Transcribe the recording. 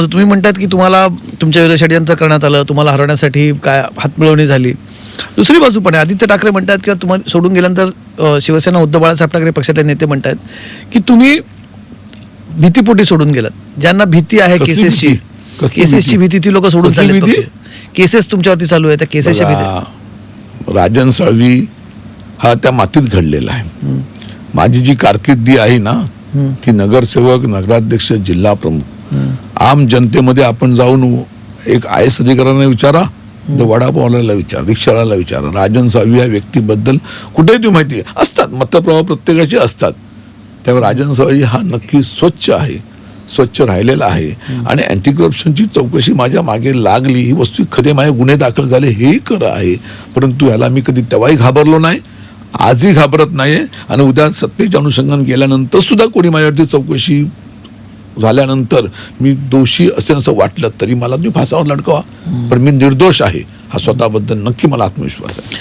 बाजू तुम्ही म्हणतात की तुम्हाला तुमच्या विरुद्ध षडयंत्र करण्यात आलं तुम्हाला हरवण्यासाठी काय हातमिळवणी झाली. दुसरी बाजू पण आहे. आदित्य ठाकरे म्हणतात किंवा तुम्हाला सोडून गेल्यानंतर शिवसेना उद्धव बाळासाहेब ठाकरे पक्षातले नेते म्हणतात की तुम्ही भीतीपोटी सोडून गेलात. ज्यांना भीती आहे केसेसची केसेसची भीती? ती लोक सोडून भीती? केसेस तुमच्यावरती चालू आहे त्या केसेसची भीती. राजन साळवी हा त्या मातीत घडलेला आहे. माझी जी कारकिर्दी आहे ना. ती नगरसेवक नगराध्यक्ष जिल्हा प्रमुख. आम जनतेमध्ये आपण जाऊन एक आय एस अधिकाऱ्यांना विचारा तर वडापावला विचारा रिक्षावाल्याला विचारा राजन साळवी या व्यक्तीबद्दल कुठेही तुम्ही माहिती. असतात मतप्रभाव प्रत्येकाचे असतात. त्यामुळे राजन साळवी हा नक्की स्वच्छ आहे स्वच्छ राहिलेला आहे. आणि अँटी करप्शनची चौकशी माझ्या मागे लागली ही वस्तू खरे माझे गुन्हे दाखल झाले हेही खरं आहे. परंतु ह्याला मी कधी तेव्हाही घाबरलो नाही आजही घाबरत नाही आणि उद्या सत्तेचे अनुषंगाने गेल्यानंतर सुद्धा कोणी माझ्यावरती चौकशी झाल्यानंतर मी दोषी असेल असं वाटलं तरी मला तुम्ही फासावर लटकवा. पण मी निर्दोष आहे हा स्वतःबद्दल नक्की मला आत्मविश्वास आहे.